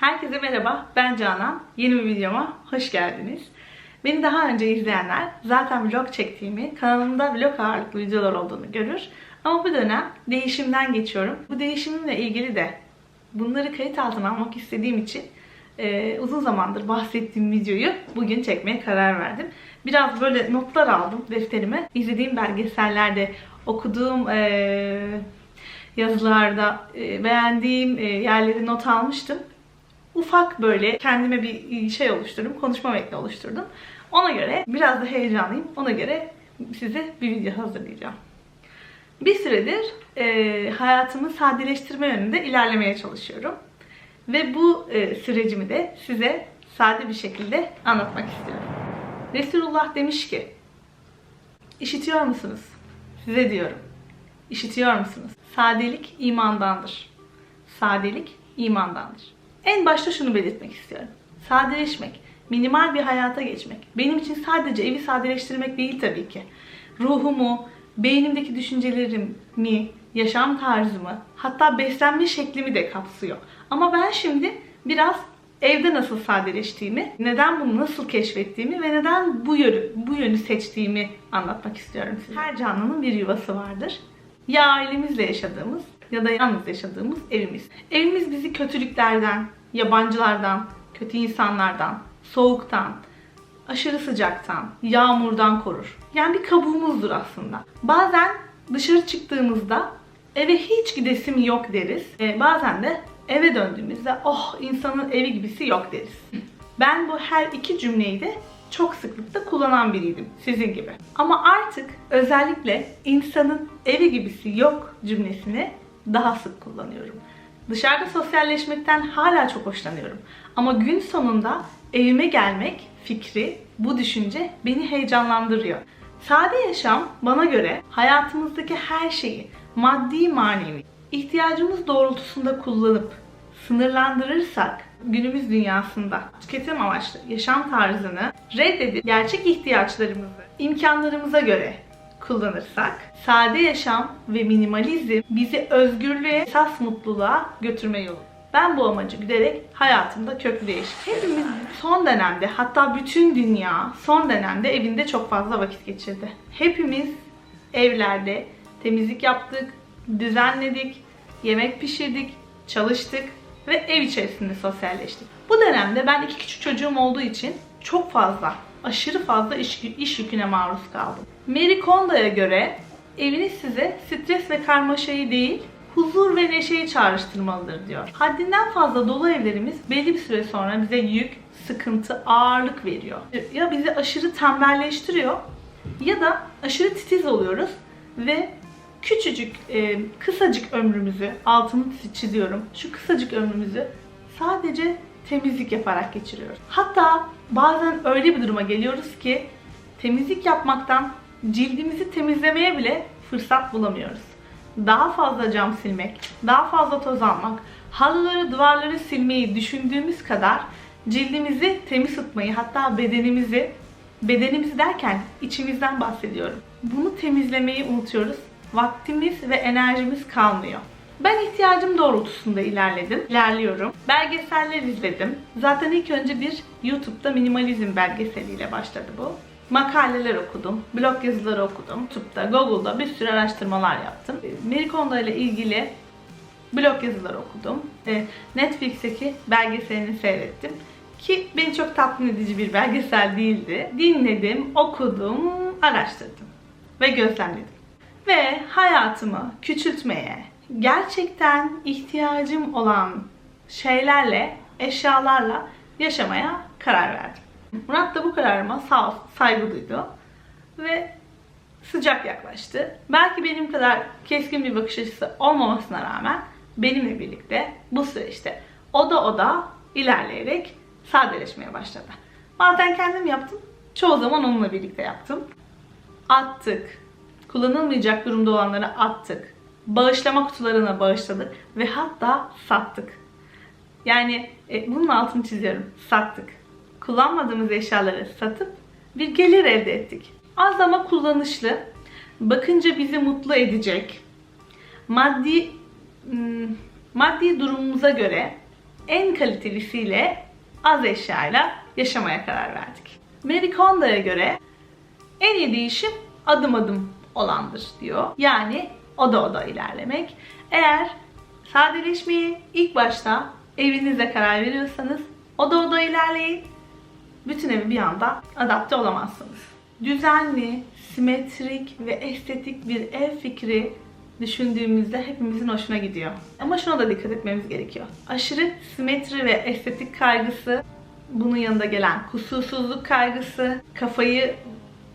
Herkese merhaba, ben Canan. Yeni bir videoma hoş geldiniz. Beni daha önce izleyenler zaten vlog çektiğimi, kanalımda vlog ağırlıklı videolar olduğunu görür. Ama bu dönem değişimden geçiyorum. Bu değişimimle ilgili de bunları kayıt altına almak istediğim için e, uzun zamandır bahsettiğim videoyu bugün çekmeye karar verdim. Biraz böyle notlar aldım defterime. İzlediğim belgesellerde, okuduğum e, yazılarda e, beğendiğim e, yerleri not almıştım ufak böyle kendime bir şey oluşturdum. Konuşma metni oluşturdum. Ona göre biraz da heyecanlıyım. Ona göre size bir video hazırlayacağım. Bir süredir e, hayatımı sadeleştirme yönünde ilerlemeye çalışıyorum. Ve bu e, sürecimi de size sade bir şekilde anlatmak istiyorum. Resulullah demiş ki, işitiyor musunuz? Size diyorum. İşitiyor musunuz? Sadelik imandandır. Sadelik imandandır. En başta şunu belirtmek istiyorum. Sadeleşmek, minimal bir hayata geçmek. Benim için sadece evi sadeleştirmek değil tabii ki. Ruhumu, beynimdeki düşüncelerimi, yaşam tarzımı, hatta beslenme şeklimi de kapsıyor. Ama ben şimdi biraz evde nasıl sadeleştiğimi, neden bunu nasıl keşfettiğimi ve neden bu yönü, bu yönü seçtiğimi anlatmak istiyorum size. Her canlının bir yuvası vardır. Ya ailemizle yaşadığımız ya da yalnız yaşadığımız evimiz. Evimiz bizi kötülüklerden, yabancılardan, kötü insanlardan, soğuktan, aşırı sıcaktan, yağmurdan korur. Yani bir kabuğumuzdur aslında. Bazen dışarı çıktığımızda eve hiç gidesim yok deriz. Ee, bazen de eve döndüğümüzde oh insanın evi gibisi yok deriz. Ben bu her iki cümleyi de çok sıklıkla kullanan biriydim sizin gibi. Ama artık özellikle insanın evi gibisi yok cümlesini daha sık kullanıyorum. Dışarıda sosyalleşmekten hala çok hoşlanıyorum. Ama gün sonunda evime gelmek fikri, bu düşünce beni heyecanlandırıyor. Sade yaşam bana göre hayatımızdaki her şeyi maddi manevi ihtiyacımız doğrultusunda kullanıp sınırlandırırsak günümüz dünyasında tüketim amaçlı yaşam tarzını reddedip gerçek ihtiyaçlarımızı imkanlarımıza göre kullanırsak sade yaşam ve minimalizm bizi özgürlüğe, esas mutluluğa götürme yolu. Ben bu amacı güderek hayatımda köklü değişim. Hepimiz son dönemde hatta bütün dünya son dönemde evinde çok fazla vakit geçirdi. Hepimiz evlerde temizlik yaptık, düzenledik, yemek pişirdik, çalıştık ve ev içerisinde sosyalleştik. Bu dönemde ben iki küçük çocuğum olduğu için çok fazla, aşırı fazla iş, iş yüküne maruz kaldım. Mary Kondo'ya göre eviniz size stres ve karmaşayı değil, huzur ve neşeyi çağrıştırmalıdır diyor. Haddinden fazla dolu evlerimiz belli bir süre sonra bize yük, sıkıntı, ağırlık veriyor. Ya bizi aşırı tembelleştiriyor ya da aşırı titiz oluyoruz ve küçücük, e, kısacık ömrümüzü, altını çiziyorum, şu kısacık ömrümüzü sadece temizlik yaparak geçiriyoruz. Hatta bazen öyle bir duruma geliyoruz ki temizlik yapmaktan cildimizi temizlemeye bile fırsat bulamıyoruz. Daha fazla cam silmek, daha fazla toz almak, halıları, duvarları silmeyi düşündüğümüz kadar cildimizi temiz tutmayı, hatta bedenimizi, bedenimizi derken içimizden bahsediyorum. Bunu temizlemeyi unutuyoruz. Vaktimiz ve enerjimiz kalmıyor. Ben ihtiyacım doğrultusunda ilerledim, ilerliyorum. Belgeseller izledim. Zaten ilk önce bir YouTube'da minimalizm belgeseliyle başladı bu makaleler okudum, blog yazıları okudum. YouTube'da, Google'da bir sürü araştırmalar yaptım. Marie Kondo ile ilgili blog yazıları okudum. Netflix'teki belgeselini seyrettim. Ki beni çok tatmin edici bir belgesel değildi. Dinledim, okudum, araştırdım ve gözlemledim. Ve hayatımı küçültmeye, gerçekten ihtiyacım olan şeylerle, eşyalarla yaşamaya karar verdim. Murat da bu kararıma sağ olsun, saygı duydu. Ve sıcak yaklaştı. Belki benim kadar keskin bir bakış açısı olmamasına rağmen benimle birlikte bu süreçte o da o da ilerleyerek sadeleşmeye başladı. Bazen kendim yaptım, çoğu zaman onunla birlikte yaptım. Attık, kullanılmayacak durumda olanları attık, bağışlama kutularına bağışladık ve hatta sattık. Yani e, bunun altını çiziyorum, sattık kullanmadığımız eşyaları satıp bir gelir elde ettik. Az ama kullanışlı, bakınca bizi mutlu edecek, maddi maddi durumumuza göre en kalitelisiyle az eşyayla yaşamaya karar verdik. Marie Kondo'ya göre en iyi değişim adım adım olandır diyor. Yani oda oda ilerlemek. Eğer sadeleşmeyi ilk başta evinizde karar veriyorsanız oda oda ilerleyin. Bütün evi bir anda adapte olamazsınız. Düzenli, simetrik ve estetik bir ev fikri düşündüğümüzde hepimizin hoşuna gidiyor. Ama şuna da dikkat etmemiz gerekiyor. Aşırı simetri ve estetik kaygısı, bunun yanında gelen kusursuzluk kaygısı, kafayı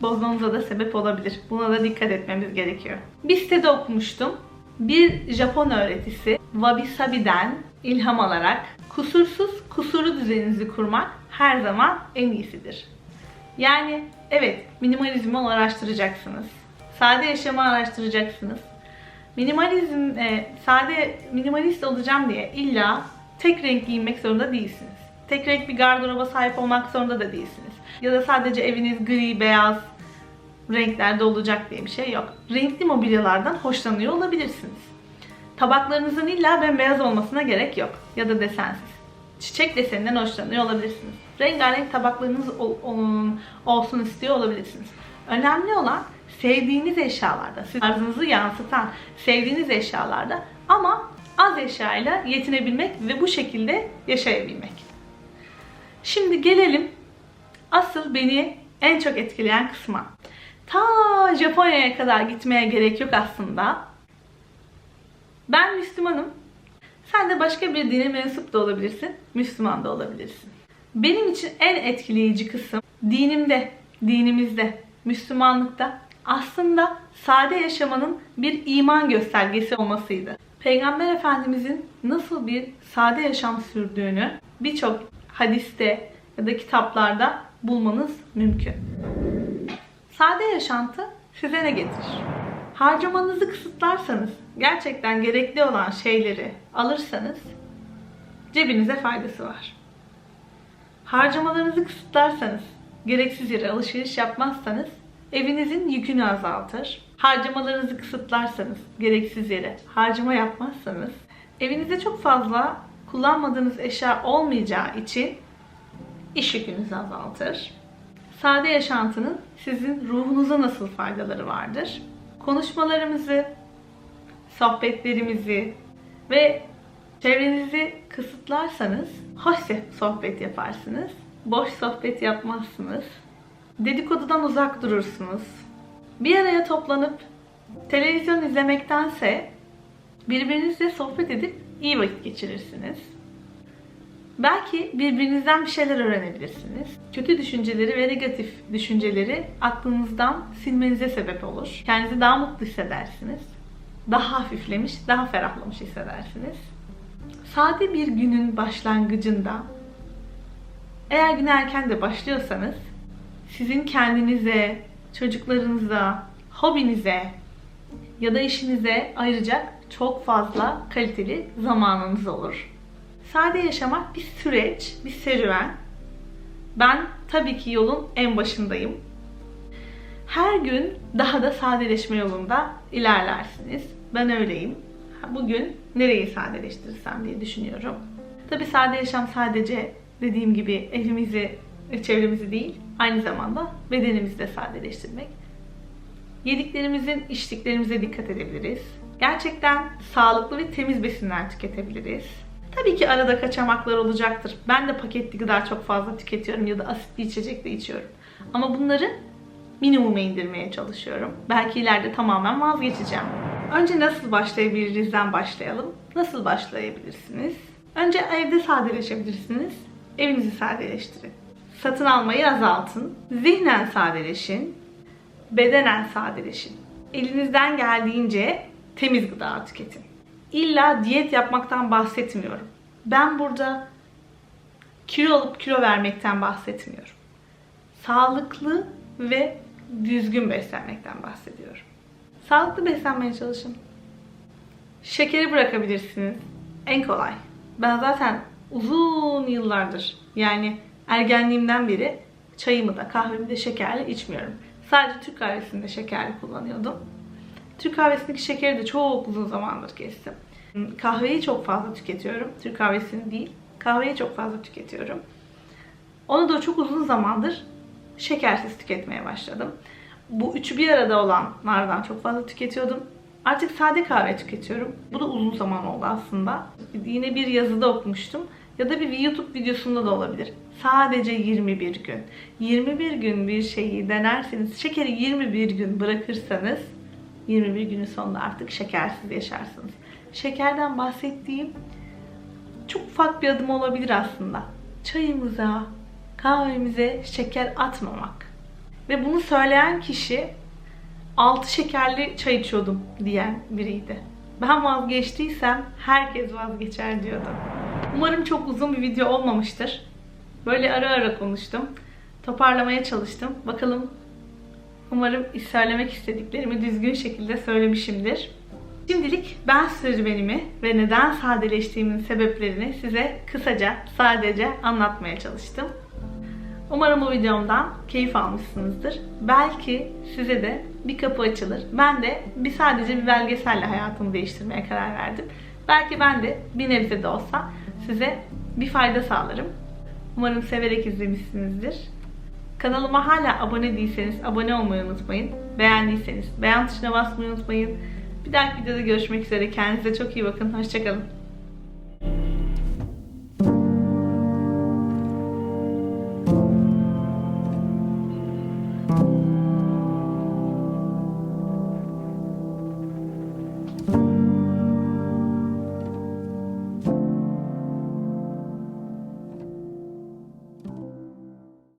bozmamıza da sebep olabilir. Buna da dikkat etmemiz gerekiyor. Bir sitede okumuştum. Bir Japon öğretisi Wabi Sabi'den ilham alarak kusursuz kusurlu düzeninizi kurmak her zaman en iyisidir. Yani evet minimalizmi araştıracaksınız. Sade yaşamı araştıracaksınız. Minimalizm, e, sade minimalist olacağım diye illa tek renk giymek zorunda değilsiniz. Tek renk bir gardıroba sahip olmak zorunda da değilsiniz. Ya da sadece eviniz gri, beyaz renklerde olacak diye bir şey yok. Renkli mobilyalardan hoşlanıyor olabilirsiniz. Tabaklarınızın illa bembeyaz olmasına gerek yok. Ya da desensiz. Çiçek deseninden hoşlanıyor olabilirsiniz. Rengarenk tabaklarınız ol- ol- olsun istiyor olabilirsiniz. Önemli olan sevdiğiniz eşyalarda, siz yansıtan sevdiğiniz eşyalarda ama az eşyayla yetinebilmek ve bu şekilde yaşayabilmek. Şimdi gelelim asıl beni en çok etkileyen kısma. Ta Japonya'ya kadar gitmeye gerek yok aslında. Ben Müslümanım. Sen de başka bir dine mensup da olabilirsin, Müslüman da olabilirsin. Benim için en etkileyici kısım dinimde, dinimizde, Müslümanlıkta aslında sade yaşamanın bir iman göstergesi olmasıydı. Peygamber Efendimizin nasıl bir sade yaşam sürdüğünü birçok hadiste ya da kitaplarda bulmanız mümkün. Sade yaşantı size ne getirir? Harcamanızı kısıtlarsanız, gerçekten gerekli olan şeyleri alırsanız cebinize faydası var. Harcamalarınızı kısıtlarsanız, gereksiz yere alışveriş yapmazsanız evinizin yükünü azaltır. Harcamalarınızı kısıtlarsanız, gereksiz yere harcama yapmazsanız evinizde çok fazla kullanmadığınız eşya olmayacağı için iş yükünüzü azaltır. Sade yaşantının sizin ruhunuza nasıl faydaları vardır? Konuşmalarımızı, sohbetlerimizi ve çevrenizi kısıtlarsanız hoş sohbet yaparsınız. Boş sohbet yapmazsınız. Dedikodudan uzak durursunuz. Bir araya toplanıp televizyon izlemektense birbirinizle sohbet edip iyi vakit geçirirsiniz. Belki birbirinizden bir şeyler öğrenebilirsiniz. Kötü düşünceleri ve negatif düşünceleri aklınızdan silmenize sebep olur. Kendinizi daha mutlu hissedersiniz. Daha hafiflemiş, daha ferahlamış hissedersiniz. Sade bir günün başlangıcında eğer güne erken de başlıyorsanız sizin kendinize, çocuklarınıza, hobinize ya da işinize ayıracak çok fazla kaliteli zamanınız olur. Sade yaşamak bir süreç, bir serüven. Ben tabii ki yolun en başındayım. Her gün daha da sadeleşme yolunda ilerlersiniz. Ben öyleyim. Bugün nereyi sadeleştirsem diye düşünüyorum. Tabii sade yaşam sadece dediğim gibi evimizi çevremizi değil, aynı zamanda bedenimizi de sadeleştirmek. Yediklerimizin, içtiklerimize dikkat edebiliriz. Gerçekten sağlıklı ve temiz besinler tüketebiliriz. Tabii ki arada kaçamaklar olacaktır. Ben de paketli gıda çok fazla tüketiyorum ya da asitli içecek de içiyorum. Ama bunları minimuma indirmeye çalışıyorum. Belki ileride tamamen vazgeçeceğim. Önce nasıl başlayabilirizden başlayalım. Nasıl başlayabilirsiniz? Önce evde sadeleşebilirsiniz. Evinizi sadeleştirin. Satın almayı azaltın. Zihnen sadeleşin. Bedenen sadeleşin. Elinizden geldiğince temiz gıda tüketin. İlla diyet yapmaktan bahsetmiyorum. Ben burada kilo alıp kilo vermekten bahsetmiyorum. Sağlıklı ve düzgün beslenmekten bahsediyorum. Sağlıklı beslenmeye çalışın. Şekeri bırakabilirsiniz. En kolay. Ben zaten uzun yıllardır yani ergenliğimden beri çayımı da kahvemi de şekerli içmiyorum. Sadece Türk kahvesinde şekerli kullanıyordum. Türk kahvesindeki şekeri de çok uzun zamandır kestim. Kahveyi çok fazla tüketiyorum. Türk kahvesini değil. Kahveyi çok fazla tüketiyorum. Onu da çok uzun zamandır şekersiz tüketmeye başladım. Bu üçü bir arada olanlardan çok fazla tüketiyordum. Artık sade kahve tüketiyorum. Bu da uzun zaman oldu aslında. Yine bir yazıda okumuştum. Ya da bir YouTube videosunda da olabilir. Sadece 21 gün. 21 gün bir şeyi denerseniz, şekeri 21 gün bırakırsanız 21 günün sonunda artık şekersiz yaşarsınız. Şekerden bahsettiğim çok ufak bir adım olabilir aslında. Çayımıza, kahvemize şeker atmamak. Ve bunu söyleyen kişi 6 şekerli çay içiyordum diyen biriydi. Ben vazgeçtiysem herkes vazgeçer diyordu. Umarım çok uzun bir video olmamıştır. Böyle ara ara konuştum. Toparlamaya çalıştım. Bakalım umarım söylemek istediklerimi düzgün şekilde söylemişimdir. Şimdilik ben serüvenimi ve neden sadeleştiğimin sebeplerini size kısaca, sadece anlatmaya çalıştım. Umarım bu videomdan keyif almışsınızdır. Belki size de bir kapı açılır. Ben de bir sadece bir belgeselle hayatımı değiştirmeye karar verdim. Belki ben de bir nebze de olsa size bir fayda sağlarım. Umarım severek izlemişsinizdir. Kanalıma hala abone değilseniz abone olmayı unutmayın. Beğendiyseniz beğen tuşuna basmayı unutmayın. Bir dahaki videoda görüşmek üzere. Kendinize çok iyi bakın. Hoşçakalın.